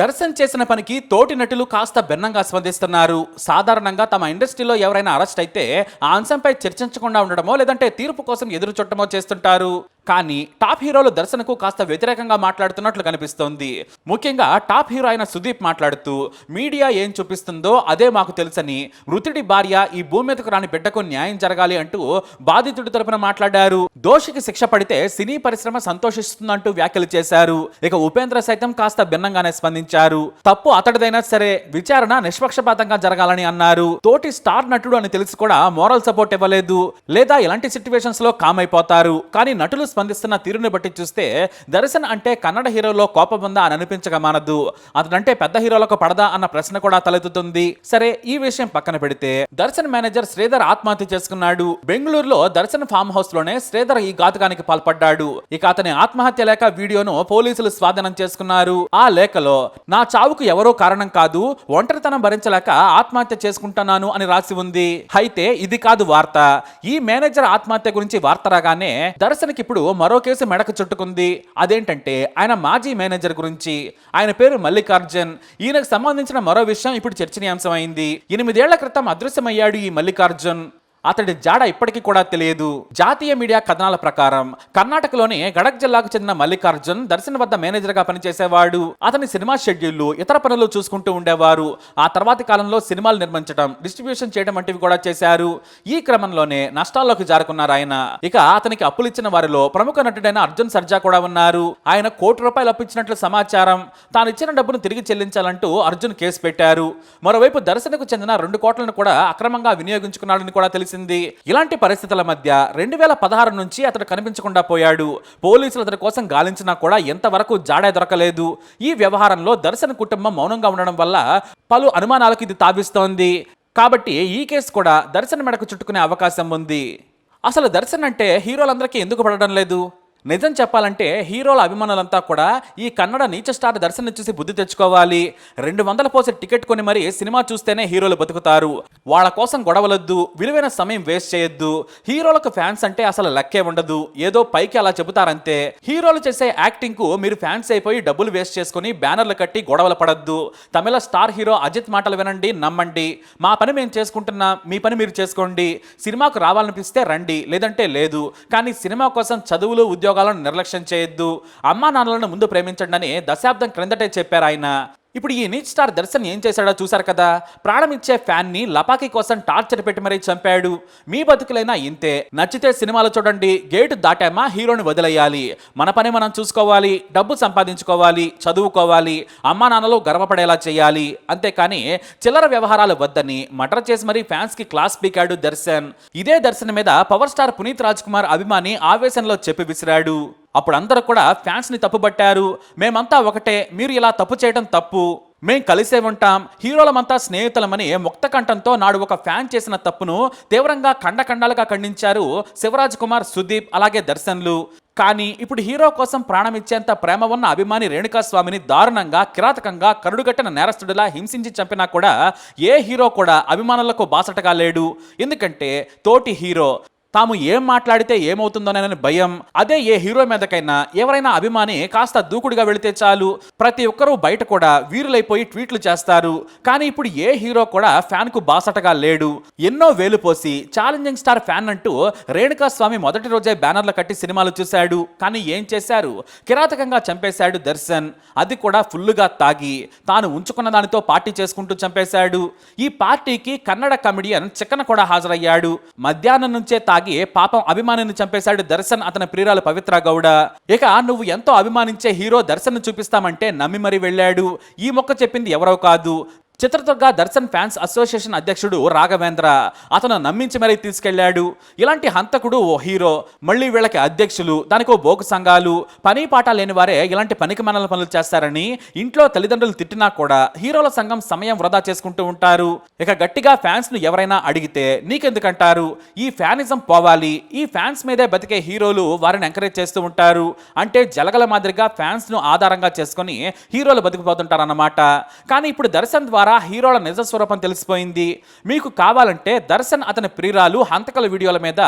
దర్శన్ చేసిన పనికి తోటి నటులు కాస్త భిన్నంగా స్పందిస్తున్నారు. సాధారణంగా తమ ఇండస్ట్రీలో ఎవరైనా అరెస్ట్ అయితే ఆ అంశంపై చర్చించకుండా ఉండడమో లేదంటే తీర్పు కోసం ఎదురు చుట్టమో చేస్తుంటారు. కానీ టాప్ హీరోలు దర్శనకు కాస్త వ్యతిరేకంగా మాట్లాడుతున్నట్లు కనిపిస్తోంది. ముఖ్యంగా టాప్ హీరో అయిన సుదీప్ మాట్లాడుతూ మీడియా ఏం చూపిస్తుందో అదే మాకు తెలుసని మృతుడి భార్య ఈ భూమి మీదకు రాని బిడ్డకు న్యాయం జరగాలి అంటూ బాధితుడి తరపున మాట్లాడారు. దోషికి శిక్ష పడితే సినీ పరిశ్రమ సంతోషిస్తుందంటూ వ్యాఖ్యలు చేశారు. ఇక ఉపేంద్ర సైతం కాస్త భిన్నంగానే స్పందించారు. తప్పు అతడిదైనా సరే విచారణ నిష్పక్షపాతంగా జరగాలని అన్నారు. తోటి స్టార్ నటుడు అని తెలిసి కూడా మోరల్ సపోర్ట్ ఇవ్వలేదు. లేదా ఇలాంటి సిచ్యువేషన్స్లో కామ్ అయిపోతారు కానీ నటులు స్పందిస్తున్న తీరుని బట్టి చూస్తే దర్శన్ అంటే కన్నడ హీరోలో కోపం ఉందా అని అనిపించక మానదు అతనంటే పెద్ద హీరోలకు పడదా అన్న ప్రశ్న కూడా తలెత్తుతుంది. సరే ఈ విషయం పక్కన పెడితే దర్శన్ మేనేజర్ శ్రీధర్ ఆత్మహత్య చేసుకున్నాడు. బెంగళూరులో దర్శన్ ఫామ్ హౌస్లోనే శ్రీధర్ ఈ ఘాతుకానికి పాల్పడ్డాడు. ఇక అతని ఆత్మహత్య లేఖ వీడియోను పోలీసులు స్వాధీనం చేసుకున్నారు. ఆ లేఖలో నా చావుకు ఎవరో కారణం కాదు ఒంటరితనం భరించలేక ఆత్మహత్య చేసుకుంటున్నాను అని రాసి ఉంది. అయితే ఇది కాదు వార్త. ఈ మేనేజర్ ఆత్మహత్య గురించి వార్త రాగానే దర్శన్కి ఇప్పుడు మరో కేసు మెడకు చుట్టుకుంది. అదేంటంటే ఆయన మాజీ మేనేజర్ గురించి. ఆయన పేరు మల్లికార్జున్. ఈయనకు సంబంధించిన మరో విషయం ఇప్పుడు చర్చనీయాంశం అయింది. ఎనిమిదేళ్ళ క్రితం అదృశ్యమయ్యాడు ఈ మల్లికార్జున్. అతడి జాడ ఇప్పటికీ కూడా తెలియదు. జాతీయ మీడియా కథనాల ప్రకారం కర్ణాటకలోని గడక్ జిల్లాకు చెందిన మల్లికార్జున్ దర్శన్ వద్ద మేనేజర్గా పనిచేసేవాడు. అతని సినిమా షెడ్యూళ్ళు ఇతర పనులు చూసుకుంటూ ఉండేవారు. ఆ తర్వాతి కాలంలో సినిమాలు నిర్మించడం డిస్ట్రిబ్యూషన్ చేయడం వంటివి కూడా చేశారు. ఈ క్రమంలోనే నష్టాల్లోకి జారుకున్నారు ఆయన. ఇక అతనికి అప్పులు ఇచ్చిన వారిలో ప్రముఖ నటుడైన అర్జున్ సర్జా కూడా ఉన్నారు. ఆయన కోటి రూపాయలు అప్పించినట్లు సమాచారం. తాను ఇచ్చిన డబ్బును తిరిగి చెల్లించాలంటూ అర్జున్ కేసు పెట్టారు. మరోవైపు దర్శనకు చెందిన రెండు కోట్లను కూడా అక్రమంగా వినియోగించుకున్నాడని కూడా తెలిసింది ఇలాంటి పరిస్థితుల మధ్య రెండు వేల పదహారు నుంచి అతడు కనిపించకుండా పోయాడు. పోలీసులు అతని కోసం గాలించినా కూడా ఎంతవరకు జాడే దొరకలేదు. ఈ వ్యవహారంలో దర్శన్ కుటుంబం మౌనంగా ఉండడం వల్ల పలు అనుమానాలకు ఇది తావిస్తోంది. కాబట్టి ఈ కేసు కూడా దర్శన్ మెడకు చుట్టుకునే అవకాశం ఉంది. అసలు దర్శన్ అంటే హీరోలందరికీ ఎందుకు పడడం లేదు? నిజం చెప్పాలంటే హీరోల అభిమానులంతా కూడా ఈ కన్నడ నీచ స్టార్ దర్శనం చూసి బుద్ధి తెచ్చుకోవాలి. రెండు వందల పోసి టికెట్ కొని మరి సినిమా చూస్తేనే హీరోలు బతుకుతారు. వాళ్ళ కోసం గొడవలొద్దు విలువైన సమయం వేస్ట్ చేయొద్దు. హీరోలకు ఫ్యాన్స్ అంటే అసలు లెక్కే ఉండదు. ఏదో పైకి అలా చెబుతారంతే. హీరోలు చేసే యాక్టింగ్కు మీరు ఫ్యాన్స్ అయిపోయి డబ్బులు వేస్ట్ చేసుకుని బ్యానర్లు కట్టి గొడవలు పడద్దు. తమిళ స్టార్ హీరో అజిత్ మాటలు వినండి నమ్మండి. మా పని మేము చేసుకుంటున్నాం మీ పని మీరు చేసుకోండి. సినిమాకు రావాలనిపిస్తే రండి లేదంటే లేదు. కానీ సినిమా కోసం చదువులు ఉద్యోగాలను నిర్లక్ష్యం చేయొద్దు. అమ్మా నాన్నలను ముందు ప్రేమించండి అని దశాబ్దం క్రిందటే చెప్పారు ఆయన. ఇప్పుడు ఈ నీచ్ స్టార్ దర్శన్ ఏం చేశాడో చూశారు కదా? ప్రాణం ఇచ్చే ఫ్యాన్ని లపాకీ లపాకి కోసం టార్చర్ పెట్టి మరీ చంపాడు. మీ బతుకులైనా ఇంతే. నచ్చితే సినిమాలు చూడండి. గేటు దాటామా హీరోని వదిలేయాలి. మన పని మనం చూసుకోవాలి. డబ్బు సంపాదించుకోవాలి. చదువుకోవాలి. అమ్మా నాన్నలు గర్వపడేలా చేయాలి. అంతేకాని చిల్లర వ్యవహారాలు వద్దని మటర్ చేసి మరీ ఫ్యాన్స్కి క్లాస్ పీకాడు దర్శన్. ఇదే దర్శన్ మీద పవర్ స్టార్ పునీత్ రాజ్ కుమార్ అభిమాని ఆవేశంలో చెప్పి విసిరాడు. అప్పుడు అందరూ కూడా ఫ్యాన్స్ని తప్పుబట్టారు. మేమంతా ఒకటే మీరు ఇలా తప్పు చేయడం తప్పు. మేం కలిసే ఉంటాం. హీరోలమంతా స్నేహితులమని ముక్త కంఠంతో నాడు ఒక ఫ్యాన్ చేసిన తప్పును తీవ్రంగా ఖండఖండాలుగా ఖండించారు శివరాజ్ కుమార్ సుదీప్ అలాగే దర్శన్లు. కానీ ఇప్పుడు హీరో కోసం ప్రాణం ఇచ్చేంత ప్రేమ ఉన్న అభిమాని రేణుకాస్వామిని దారుణంగా కిరాతకంగా కరుడుగట్టిన నేరస్తుడిలా హింసించి చంపినా కూడా ఏ హీరో కూడా అభిమానులకు బాసటగా లేడు. ఎందుకంటే తోటి హీరో తాము ఏం మాట్లాడితే ఏమవుతుందోనని భయం. అదే ఏ హీరో మీదకైనా ఎవరైనా అభిమాని కాస్త దూకుడుగా వెళితే చాలు. ప్రతి ఒక్కరూ బయట కూడా వీరులైపోయి ట్వీట్లు చేస్తారు. కానీ ఇప్పుడు ఏ హీరో కూడా ఫ్యాన్కు బాసటగా లేడు. ఎన్నో వేలు పోసి ఛాలెంజింగ్ స్టార్ ఫ్యాన్ అంటూ రేణుకా స్వామి మొదటి రోజే బ్యానర్లు కట్టి సినిమాలు చూశాడు. కానీ ఏం చేశారు? కిరాతకంగా చంపేశాడు దర్శన్. అది కూడా ఫుల్లుగా తాగి తాను ఉంచుకున్న దానితో పార్టీ చేసుకుంటూ చంపేశాడు. ఈ పార్టీకి కన్నడ కమెడియన్ చిక్కన కూడా హాజరయ్యాడు. మధ్యాహ్నం నుంచే తాగి పాపం అభిమానిని చంపేశాడు దర్శన్ అతని ప్రియురాలు పవిత్ర గౌడ. ఇక నువ్వు ఎంతో అభిమానించే హీరో దర్శన్ చూపిస్తామంటే నమ్మి మరి వెళ్ళాడు. ఈ మొక్క చెప్పింది ఎవరో కాదు. చిత్రదుర్గ దర్శన్ ఫ్యాన్స్ అసోసియేషన్ అధ్యక్షుడు రాఘవేంద్ర. అతను నమ్మించి మరీ తీసుకెళ్ళాడు. ఇలాంటి హంతకుడు ఓ హీరో మళ్ళీ వీళ్ళకి అధ్యక్షులు దానికో బోకు సంఘాలు పని పాట లేని వారే ఇలాంటి పనికి మనల పనులు చేస్తారని ఇంట్లో తల్లిదండ్రులు తిట్టినా కూడా హీరోల సంఘం సమయం వృధా చేసుకుంటూ ఉంటారు. ఇక గట్టిగా ఫ్యాన్స్ను ఎవరైనా అడిగితే నీకెందుకంటారు? ఈ ఫ్యానిజం పోవాలి. ఈ ఫ్యాన్స్ మీదే బతికే హీరోలు వారిని ఎంకరేజ్ చేస్తూ ఉంటారు. అంటే జలగల మాదిరిగా ఫ్యాన్స్ను ఆధారంగా చేసుకొని హీరోలు బతికిపోతుంటారన్నమాట. కానీ ఇప్పుడు దర్శన్ ద్వారా ద్వారా హీరోల నిజ స్వరూపం తెలిసిపోయింది. మీకు కావాలంటే దర్శన్ అతని ప్రియురాలు హంతకల వీడియోల మీద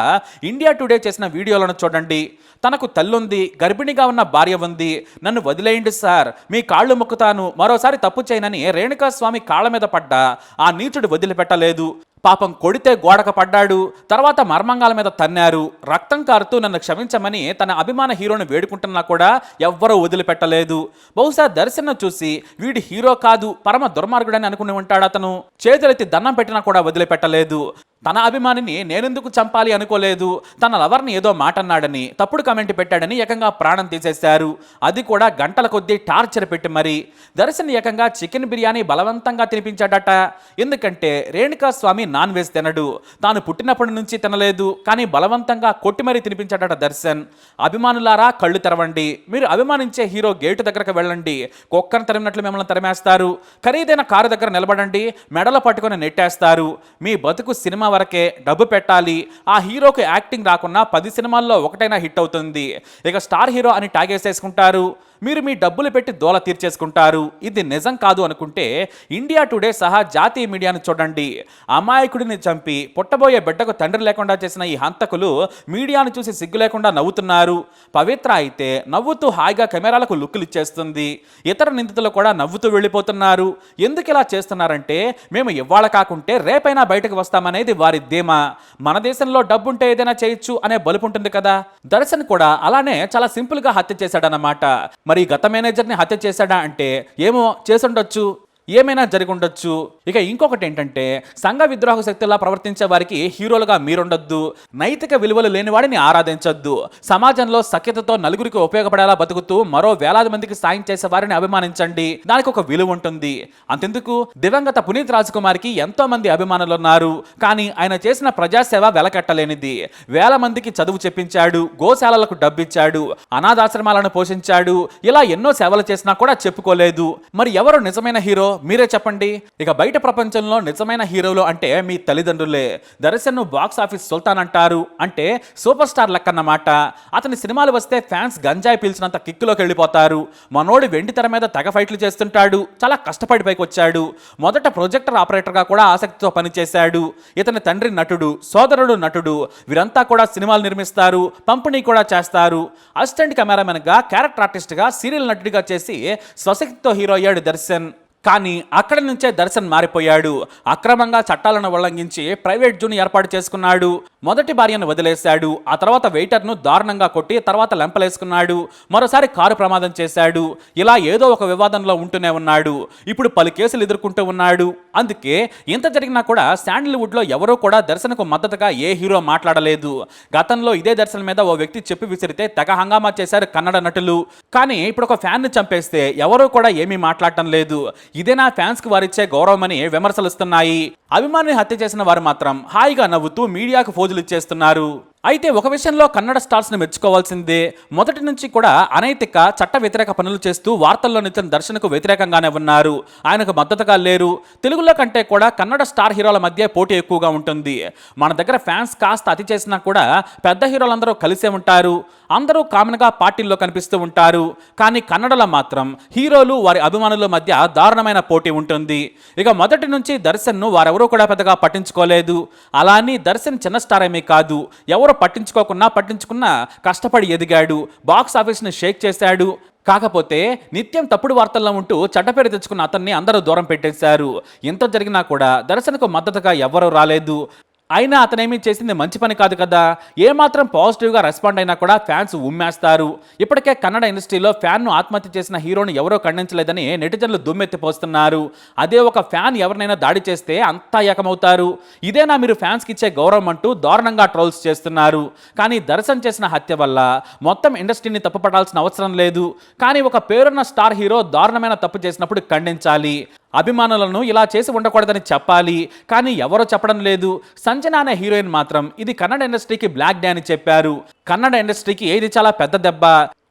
ఇండియా టుడే చేసిన వీడియోలను చూడండి. తనకు తల్లుంది గర్భిణిగా ఉన్న భార్య ఉంది. నన్ను వదిలేయండి సార్ మీ కాళ్ళు మొక్కుతాను. మరోసారి తప్పు చేయనని రేణుకాస్వామి కాళ్ళ మీద పడ్డా. ఆ నీచుడు వదిలిపెట్టలేదు. పాపం కొడితే గోడక పడ్డాడు తర్వాత మర్మంగాల మీద తన్నారు. రక్తం కారుతూ నన్ను క్షమించమని తన అభిమాన హీరోను వేడుకుంటున్నా కూడా ఎవ్వరూ వదిలిపెట్టలేదు. బహుశా దర్శనం చూసి వీడి హీరో కాదు పరమ దుర్మార్గుడని అనుకుని ఉంటాడు అతను. చేతులెత్తి దండం పెట్టినా కూడా వదిలిపెట్టలేదు. తన అభిమానిని నేనెందుకు చంపాలి అనుకోలేదు తన లవర్ని ఏదో మాట అన్నాడని తప్పుడు కమెంట్ పెట్టాడని ఏకంగా ప్రాణం తీసేశారు. అది కూడా గంటల కొద్దీ టార్చర్ పెట్టి మరి. దర్శన్ ఏకంగా చికెన్ బిర్యానీ బలవంతంగా తినిపించాడట. ఎందుకంటే రేణుకా స్వామి నాన్ వెజ్ తినడు. తాను పుట్టినప్పటి నుంచి తినలేదు కానీ బలవంతంగా కొట్టి మరీ తినిపించాడట దర్శన్. అభిమానులారా కళ్ళు తెరవండి. మీరు అభిమానించే హీరో గేటు దగ్గరకు వెళ్ళండి. కుక్కను తరిమినట్లు మిమ్మల్ని తరిమేస్తారు. ఖరీదైన కారు దగ్గర నిలబడండి. మెడలో పట్టుకొని నెట్టేస్తారు. మీ బతుకు సినిమా వరకే డబ్బు పెట్టాలి. ఆ హీరోకి యాక్టింగ్ రాకున్నా పది సినిమాల్లో ఒకటైనా హిట్ అవుతుంది. ఇక స్టార్ హీరో అని ట్యాగ్ వేసేసుకుంటారు. మీరు మీ డబ్బులు పెట్టి దోల తీర్చేసుకుంటారు. ఇది నిజం కాదు అనుకుంటే ఇండియా టుడే సహా జాతీయ మీడియాను చూడండి. అమాయకుడిని చంపి పుట్టబోయే బిడ్డకు తండ్రి లేకుండా చేసిన ఈ హంతకులు మీడియాను చూసి సిగ్గు లేకుండా నవ్వుతున్నారు. పవిత్ర అయితే నవ్వుతూ హాయిగా కెమెరాలకు లుక్కులు ఇచ్చేస్తుంది. ఇతర నిందితులు కూడా నవ్వుతూ వెళ్ళిపోతున్నారు. ఎందుకు ఇలా చేస్తున్నారంటే మేము ఇవాళ కాకుంటే రేపైనా బయటకు వస్తామనేది వారి ధీమా. మన దేశంలో డబ్బుంటే ఏదైనా చేయొచ్చు అనే బలుపు ఉంటుంది కదా. దర్శన్ కూడా అలానే చాలా సింపుల్గా హత్య చేశాడన్నమాట. మరి గత మేనేజర్ని హత్య చేశాడా అంటే ఏమో చేసుండొచ్చు ఏమైనా జరిగి ఉండొచ్చు ఇక ఇంకొకటి ఏంటంటే సంఘ విద్రోహ శక్తులా ప్రవర్తించే వారికి హీరోలుగా మీరుండొద్దు. నైతిక విలువలు లేని వాడిని ఆరాధించొద్దు. సమాజంలో సఖ్యతతో నలుగురికి ఉపయోగపడేలా బతుకుతూ మరో వేలాది మందికి సాయం చేసే వారిని అభిమానించండి. దానికి ఒక విలువ ఉంటుంది. అంతెందుకు? దివంగత పునీత్ రాజకుమారికి ఎంతో మంది అభిమానులు ఉన్నారు కానీ ఆయన చేసిన ప్రజాసేవ వెలకట్టలేనిది. వేల మందికి చదువు చెప్పించాడు గోశాలలకు డబ్బిచ్చాడు అనాథాశ్రమాలను పోషించాడు ఇలా ఎన్నో సేవలు చేసినా కూడా చెప్పుకోలేదు. మరి ఎవరు నిజమైన హీరో? మీరే చెప్పండి. ఇక బయట ప్రపంచంలో నిజమైన హీరోలు అంటే మీ తల్లిదండ్రులే. దర్శన్ బాక్స్ ఆఫీస్ సుల్తాన్ అంటారు. అంటే సూపర్ స్టార్ లెక్కన్నమాట. అతని సినిమాలు వస్తే ఫ్యాన్స్ గంజాయి పీల్చినంత కిక్కులోకి వెళ్ళిపోతారు. మనోడు వెండి తెర మీద తెగ ఫైట్లు చేస్తుంటాడు. చాలా కష్టపడి పైకి వచ్చాడు మొదట ప్రొజెక్టర్ ఆపరేటర్గా కూడా ఆసక్తితో పనిచేశాడు. ఇతని తండ్రి నటుడు సోదరుడు నటుడు వీరంతా కూడా సినిమాలు నిర్మిస్తారు. పంపిణీ కూడా చేస్తారు. అసిస్టెంట్ కెమెరామెన్గా క్యారెక్టర్ ఆర్టిస్ట్గా సీరియల్ నటుడిగా చేసి స్వశక్తితో హీరో అయ్యాడు దర్శన్. కానీ అక్కడి నుంచే దర్శన్ మారిపోయాడు. అక్రమంగా చట్టాలను ఉల్లంఘించి ప్రైవేట్ జూన్ ఏర్పాటు చేసుకున్నాడు. మొదటి భార్యను వదిలేశాడు. ఆ తర్వాత వెయిటర్ను దారుణంగా కొట్టి తర్వాత లెంపలేసుకున్నాడు. మరోసారి కారు ప్రమాదం చేశాడు. ఇలా ఏదో ఒక వివాదంలో ఉంటూనే ఉన్నాడు. ఇప్పుడు పలు కేసులు ఎదుర్కొంటూ ఉన్నాడు. అందుకే ఇంత జరిగినా కూడా శాండిల్వుడ్లో ఎవరూ కూడా దర్శనకు మద్దతుగా ఏ హీరో మాట్లాడలేదు. గతంలో ఇదే దర్శన మీద ఓ వ్యక్తి చెప్పి విసిరితే తెగ హంగామా చేశారు కన్నడ నటులు. కానీ ఇప్పుడు ఒక ఫ్యాన్ని చంపేస్తే ఎవరూ కూడా ఏమీ మాట్లాడటం లేదు. ఇదే నా ఫ్యాన్స్కి వారిచ్చే గౌరవమని విమర్శలుస్తున్నాయి అభిమానిని హత్య చేసిన వారు మాత్రం హాయిగా నవ్వుతూ మీడియాకు ఫోజులు ఇచ్చేస్తున్నారు. అయితే ఒక విషయంలో కన్నడ స్టార్స్ని మెచ్చుకోవాల్సిందే. మొదటి నుంచి కూడా అనైతిక చట్ట వ్యతిరేక పనులు చేస్తూ వార్తల్లో నిత్యం దర్శనకు వ్యతిరేకంగానే ఉన్నారు. ఆయనకు మద్దతుగా లేరు. తెలుగులో కంటే కూడా కన్నడ స్టార్ హీరోల మధ్య పోటీ ఎక్కువగా ఉంటుంది. మన దగ్గర ఫ్యాన్స్ కాస్త అతి చేసినా కూడా పెద్ద హీరోలందరూ కలిసే ఉంటారు. అందరూ కామన్గా పార్టీల్లో కనిపిస్తూ ఉంటారు. కానీ కన్నడలో మాత్రం హీరోలు వారి అభిమానుల మధ్య దారుణమైన పోటీ ఉంటుంది. ఇక మొదటి నుంచి దర్శన్ను వారెవరూ కూడా పెద్దగా పట్టించుకోలేదు. అలా అని దర్శన్ చిన్న స్టార్ ఏమీ కాదు. ఎవరు పట్టించుకోకున్నా పట్టించుకున్నా కష్టపడి ఎదిగాడు. బాక్స్ ఆఫీస్ని షేక్ చేశాడు. కాకపోతే నిత్యం తప్పుడు వార్తల్లో ఉంటూ చెడ్డపేరు తెచ్చుకున్న అతన్ని అందరూ దూరం పెట్టేశారు. ఇంత జరిగినా కూడా దర్శనకు మద్దతుగా ఎవరూ రాలేదు. అయినా అతనేమీ చేసింది మంచి పని కాదు కదా? ఏమాత్రం పాజిటివ్గా రెస్పాండ్ అయినా కూడా ఫ్యాన్స్ ఉమ్మేస్తారు. ఇప్పటికే కన్నడ ఇండస్ట్రీలో ఫ్యాన్ను ఆత్మహత్య చేసిన హీరోని ఎవరో ఖండించలేదని నెటిజన్లు దుమ్మెత్తిపోస్తున్నారు అదే ఒక ఫ్యాన్ ఎవరినైనా దాడి చేస్తే అంతా ఏకమవుతారు. ఇదేనా మీరు ఫ్యాన్స్కి ఇచ్చే గౌరవం అంటూ దారుణంగా ట్రోల్స్ చేస్తున్నారు. కానీ దర్శన్ చేసిన హత్య వల్ల మొత్తం ఇండస్ట్రీని తప్పుపడాల్సిన అవసరం లేదు. కానీ ఒక పేరున్న స్టార్ హీరో దారుణమైన తప్పు చేసినప్పుడు ఖండించాలి. అభిమానులను ఇలా చేసి ఉండకూడదని చెప్పాలి కానీ ఎవరో చెప్పడం లేదు. సంజన అనే హీరోయిన్ మాత్రం ఇది కన్నడ ఇండస్ట్రీకి బ్లాక్ డే అని చెప్పారు. కన్నడ ఇండస్ట్రీకి ఏది చాలా పెద్ద దెబ్బ.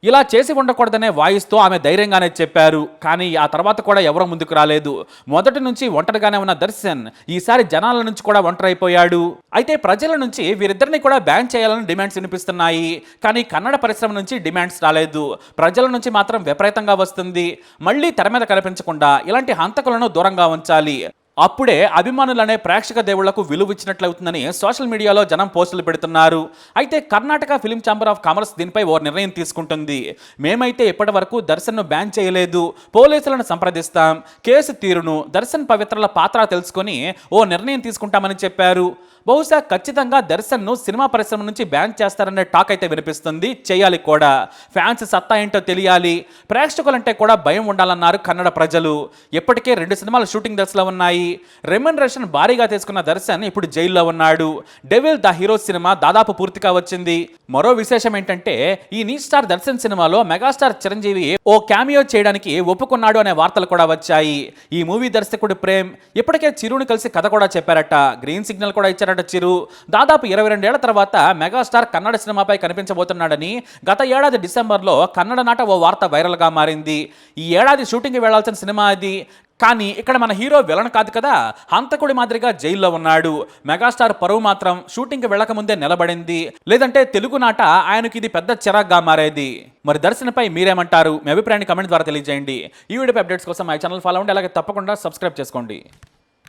ఇలా చేసి ఉండకూడదనే వాయిస్తో ఆమె ధైర్యంగానే చెప్పారు. కానీ ఆ తర్వాత కూడా ఎవరో ముందుకు రాలేదు. మొదటి నుంచి ఒంటరిగానే ఉన్న దర్శన్ ఈసారి జనాల నుంచి కూడా ఒంటరైపోయాడు. అయితే ప్రజల నుంచి వీరిద్దరిని కూడా బ్యాన్ చేయాలని డిమాండ్స్ వినిపిస్తున్నాయి. కానీ కన్నడ పరిశ్రమ నుంచి డిమాండ్స్ రాలేదు. ప్రజల నుంచి మాత్రం విపరీతంగా వస్తుంది. మళ్ళీ తెర మీద కనిపించకుండా ఇలాంటి హంతకులను దూరంగా ఉంచాలి. అప్పుడే అభిమానులనే ప్రేక్షక దేవుళ్ళకు విలువ ఇచ్చినట్లవుతుందని సోషల్ మీడియాలో జనం పోస్టులు పెడుతున్నారు. అయితే Karnataka film chamber of commerce దీనిపై ఓ నిర్ణయం తీసుకుంటుంది. మేమైతే ఇప్పటి వరకు దర్శన్ను బ్యాన్ చేయలేదు. పోలీసులను సంప్రదిస్తాం. కేసు తీరును దర్శన్ పవిత్రల పాత్ర తెలుసుకొని ఓ నిర్ణయం తీసుకుంటామని చెప్పారు. బహుశా ఖచ్చితంగా దర్శన్ను సినిమా పరిశ్రమ నుంచి బ్యాన్ చేస్తారనే టాక్ అయితే వినిపిస్తుంది. చేయాలి కూడా. ఫ్యాన్స్ సత్తా ఏంటో తెలియాలి. ప్రేక్షకులంటే కూడా భయం ఉండాలన్నారు కన్నడ ప్రజలు. ఇప్పటికే రెండు సినిమాలు షూటింగ్ దశలో ఉన్నాయి. రెమ్యునరేషన్ భారీగా తీసుకున్న దర్శన్ ఇప్పుడు జైల్లో ఉన్నాడు. డెవిల్ ద హీరో సినిమా దాదాపు పూర్తిగా వచ్చింది. మరో విశేషం ఏంటంటే ఈ నీ స్టార్ దర్శన్ సినిమాలో మెగాస్టార్ చిరంజీవి ఓ క్యామియో చేయడానికి ఒప్పుకున్నాడు అనే వార్తలు కూడా వచ్చాయి. ఈ మూవీ దర్శకుడు ప్రేమ్. ఇప్పటికే చిరుని కలిసి కథ కూడా చెప్పారట. గ్రీన్ సిగ్నల్ కూడా ఇచ్చారట. చిరు. దాదాపు ఇరవై రెండేళ్ళ తర్వాత మెగాస్టార్ కన్నడ సినిమాపై కనిపించబోతున్నాడని గత ఏడాది డిసెంబర్లో కన్నడ నాట ఓ వార్త వైరల్గా మారింది. ఈ ఏడాది షూటింగ్కి వెళ్ళాల్సిన సినిమా అది. కానీ ఇక్కడ మన హీరో విలన్ కాదు కదా హంతకుడి మాదిరిగా జైల్లో ఉన్నాడు. మెగాస్టార్ పరువు మాత్రం షూటింగ్కి వెళ్ళకముందే నిలబడింది. లేదంటే తెలుగు నాట ఆయనకి ఇది పెద్ద చిరాగ్గా మారేది. మరి దర్శనపై మీరేమంటారు? మీ అభిప్రాయాన్ని కమెంట్ ద్వారా తెలియజేయండి. ఈ వీడియో అప్డేట్స్ కోసం మా ఛానల్ ఫాలో అవ్వండి. అలాగే తప్పకుండా సబ్స్క్రైబ్ చేసుకోండి.